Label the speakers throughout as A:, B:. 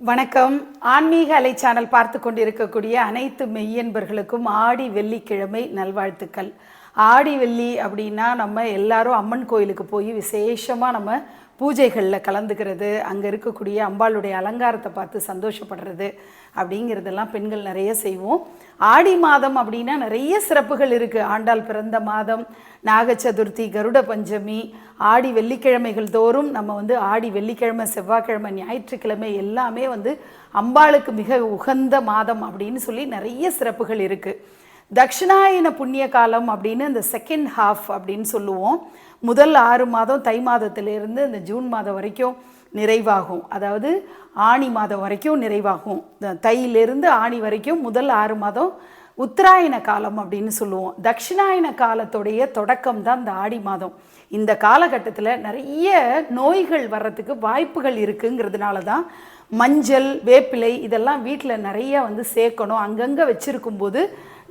A: வணக்கம். ஆன்மீக அலை சேனல் பார்த்து கொண்டிருக்கக்கூடிய அனைத்து மெய்யன்பர்களுக்கும் ஆடி வெள்ளிக்கிழமை நல்வாழ்த்துக்கள். ஆடி வெள்ளி அப்படின்னா நம்ம எல்லாரும் அம்மன் கோயிலுக்கு போய் விசேஷமாக நம்ம பூஜைகளில் கலந்துக்கிறது அங்கே இருக்கக்கூடிய அம்பாளுடைய அலங்காரத்தை பார்த்து சந்தோஷப்படுறது அப்படிங்கிறதெல்லாம் பெண்கள் நிறைய செய்வோம். ஆடி மாதம் அப்படின்னா நிறைய சிறப்புகள் இருக்குது ஆண்டாள் பிறந்த மாதம் நாக சதுர்த்தி கருட பஞ்சமி ஆடி வெள்ளிக்கிழமைகள் தோறும் நம்ம வந்து ஆடி வெள்ளிக்கிழமை செவ்வாய்க்கிழமை ஞாயிற்றுக்கிழமை எல்லாமே வந்து அம்பாளுக்கு மிக உகந்த மாதம் அப்படின்னு சொல்லி நிறைய சிறப்புகள் இருக்குது தக்ஷிணாயன புண்ணிய காலம் அப்படின்னு இந்த செகண்ட் ஹாஃப் அப்படின்னு சொல்லுவோம். முதல் ஆறு மாதம் தை மாதத்திலிருந்து இந்த ஜூன் மாதம் வரைக்கும் நிறைவாகும். அதாவது ஆணி மாதம் வரைக்கும் நிறைவாகும். இந்த தையிலிருந்து ஆணி வரைக்கும் முதல் ஆறு மாதம் உத்தராயண காலம் அப்படின்னு சொல்லுவோம். தட்சிணாயன காலத்துடைய தொடக்கம் தான் இந்த ஆடி மாதம். இந்த காலகட்டத்தில் நிறைய நோய்கள் வர்றதுக்கு வாய்ப்புகள் இருக்குங்கிறதுனால தான் மஞ்சள் வேப்பிலை இதெல்லாம் வீட்டில் நிறைய வந்து சேர்க்கணும். அங்கங்கே வச்சுருக்கும்போது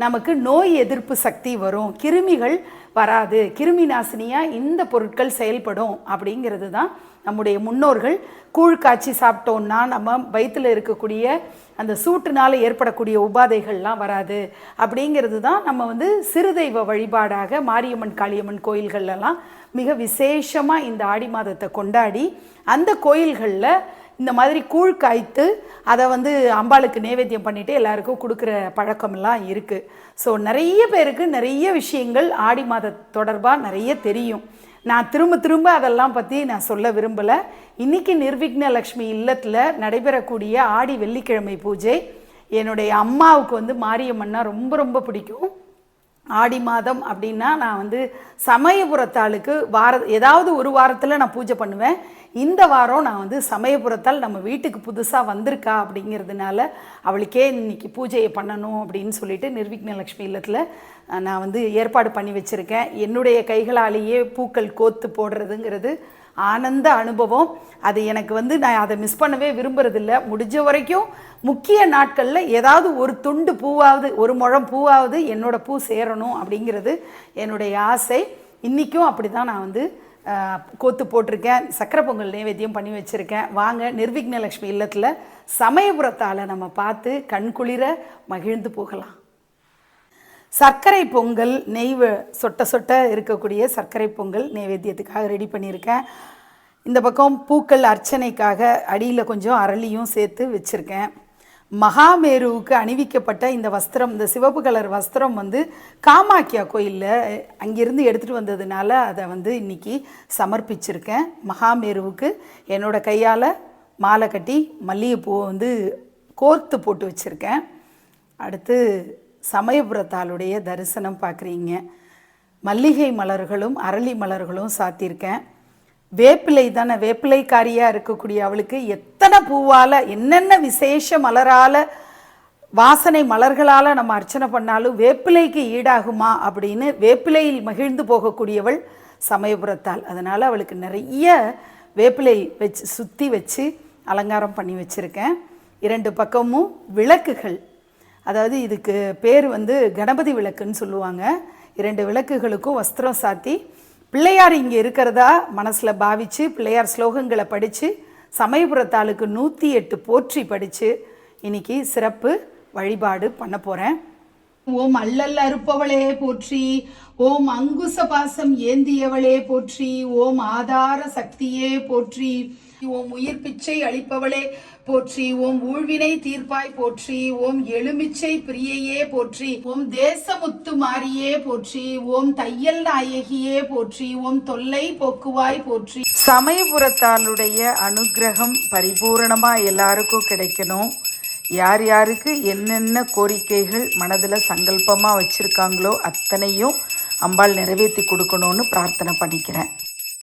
A: நமக்கு நோய் எதிர்ப்பு சக்தி வரும். கிருமிகள் வராது. கிருமி நாசினியாக இந்த பொருட்கள் செயல்படும் அப்படிங்கிறது தான் நம்முடைய முன்னோர்கள் கூழ் காய்ச்சி சாப்பிட்டோம்னா நம்ம வயிற்றில் இருக்கக்கூடிய அந்த சூட்டுனால ஏற்படக்கூடிய உபாதைகள்லாம் வராது. அப்படிங்கிறது தான் நம்ம வந்து சிறுதெய்வ வழிபாடாக மாரியம்மன் காளியம்மன் கோயில்கள்லாம் மிக விசேஷமாக இந்த ஆடி மாதத்தை கொண்டாடி அந்த கோயில்களில் இந்த மாதிரி கூழ் காய்த்து அதை வந்து அம்பாளுக்கு நைவேத்தியம் பண்ணிவிட்டு எல்லாருக்கும் கொடுக்குற பழக்கமெல்லாம் இருக்குது ஸோ நிறைய பேருக்கு நிறைய விஷயங்கள் ஆடி மாத தொடர்பாக நிறைய தெரியும். நான் திரும்ப திரும்ப அதெல்லாம் பற்றி நான் சொல்ல விரும்பலை. இன்றைக்கி நிர்விக்ன லக்ஷ்மி இல்லத்தில் நடைபெறக்கூடிய ஆடி வெள்ளிக்கிழமை பூஜை என்னுடைய அம்மாவுக்கு வந்து மாரியம்மன்னா ரொம்ப ரொம்ப பிடிக்கும். ஆடி மாதம் அப்படின்னா நான் வந்து சமயபுரத்தாளுக்கு வார ஏதாவது ஒரு வாரத்தில் நான் பூஜை பண்ணுவேன். இந்த வாரம் நான் வந்து சமயபுரத்தால் நம்ம வீட்டுக்கு புதுசாக வந்திருக்கா அப்படிங்கிறதுனால அவளுக்கே இன்னைக்கு பூஜையை பண்ணணும் அப்படின்னு சொல்லிட்டு நிர்விக்ன லக்ஷ்மி இல்லத்தில் நான் வந்து ஏற்பாடு பண்ணி வச்சுருக்கேன். என்னுடைய கைகளாலேயே பூக்கள் கோத்து போடுறதுங்கிறது ஆனந்த அனுபவம். அது எனக்கு வந்து நான் அதை மிஸ் பண்ணவே விரும்புறதில்ல. முடிஞ்ச வரைக்கும் முக்கிய நாட்களில் ஏதாவது ஒரு துண்டு பூவாவது ஒரு முழம் பூவாவது என்னோட பூ சேரணும். அப்படிங்கிறது என்னுடைய ஆசை. இன்றைக்கும் அப்படி தான் நான் வந்து கோத்து போட்டிருக்கேன். சக்கரை பொங்கல் நைவேத்தியம் பண்ணி வச்சுருக்கேன். வாங்க நிர்விக்னலக்ஷ்மி இல்லத்தில் சமயபுரத்தால் நம்ம பார்த்து கண்குளிர மகிழ்ந்து போகலாம். சர்க்கரை பொங்கல் நெய் சொட்ட சொட்ட இருக்கக்கூடிய சர்க்கரை பொங்கல் நைவேத்தியத்துக்காக ரெடி பண்ணியிருக்கேன். இந்த பக்கம் பூக்கள் அர்ச்சனைக்காக அடியில் கொஞ்சம் அரளியும் சேர்த்து வச்சுருக்கேன். மகாமேருவுக்கு அணிவிக்கப்பட்ட இந்த வஸ்திரம் இந்த சிவப்பு கலர் வஸ்திரம் வந்து காமாக்கியா கோயிலில் அங்கிருந்து எடுத்துகிட்டு வந்ததுனால அதை வந்து இன்றைக்கி சமர்ப்பிச்சிருக்கேன். மகாமேருவுக்கு என்னோடய கையால் மாலை கட்டி மல்லிகைப்பூவை வந்து கோர்த்து போட்டு வச்சுருக்கேன். அடுத்து சமயபுரத்தாளுடைய தரிசனம் பார்க்குறீங்க. மல்லிகை மலர்களும் அரளி மலர்களும் சாத்தியிருக்கேன். வேப்பிலை தானே வேப்பிலைக்காரியாக இருக்கக்கூடிய அவளுக்கு எத்தனை பூவால் என்னென்ன விசேஷ மலரால் வாசனை மலர்களால் நம்ம அர்ச்சனை பண்ணாலும் வேப்பிலைக்கு ஈடாகுமா அப்படின்னு வேப்பிலையில் மகிழ்ந்து போகக்கூடியவள் சமயபுரத்தால் அதனால் அவளுக்கு நிறைய வேப்பிலை வச்சு சுற்றி வச்சு அலங்காரம் பண்ணி வச்சுருக்கேன். இரண்டு பக்கமும் விளக்குகள். அதாவது இதுக்கு பேர் வந்து கணபதி விளக்குன்னு சொல்லுவாங்க. இரண்டு விளக்குகளுக்கும் வஸ்திரம் சாத்தி பிள்ளையார் இங்கே இருக்கிறதா மனசில் பாவிச்சு பிள்ளையார் ஸ்லோகங்களை படித்து சமயபுரத்தாளுக்கு நூற்றி எட்டு போற்றி படித்து இன்னைக்கு சிறப்பு வழிபாடு பண்ண போகிறேன் ஓம் அல்லல் அறுப்பவளே போற்றி ஓம் அங்குச பாசம் ஏந்தியவளே போற்றி ஓம் ஆதார சக்தியே போற்றி. ஓம் உயிர் பிச்சை அளிப்பவளே போற்றி ஓம் ஊழ்வினை தீர்ப்பாய் போற்றி ஓம் எலுமிச்சை பிரியையே போற்றி ஓம் தேசமுத்து மாறியே போற்றி ஓம் தையல் நாயகியே போற்றி ஓம் தொல்லை போக்குவாய் போற்றி. சமயபுரத்தாளுடைய அனுக்கிரகம் பரிபூரணமா எல்லாருக்கும் கிடைக்கணும். யார் யாருக்கு என்னென்ன கோரிக்கைகள் மனதில் சங்கல்பமாக வச்சுருக்காங்களோ அத்தனையும் அம்பாள் நிறைவேற்றி கொடுக்கணும்னு பிரார்த்தனை பண்ணிக்கிறேன்.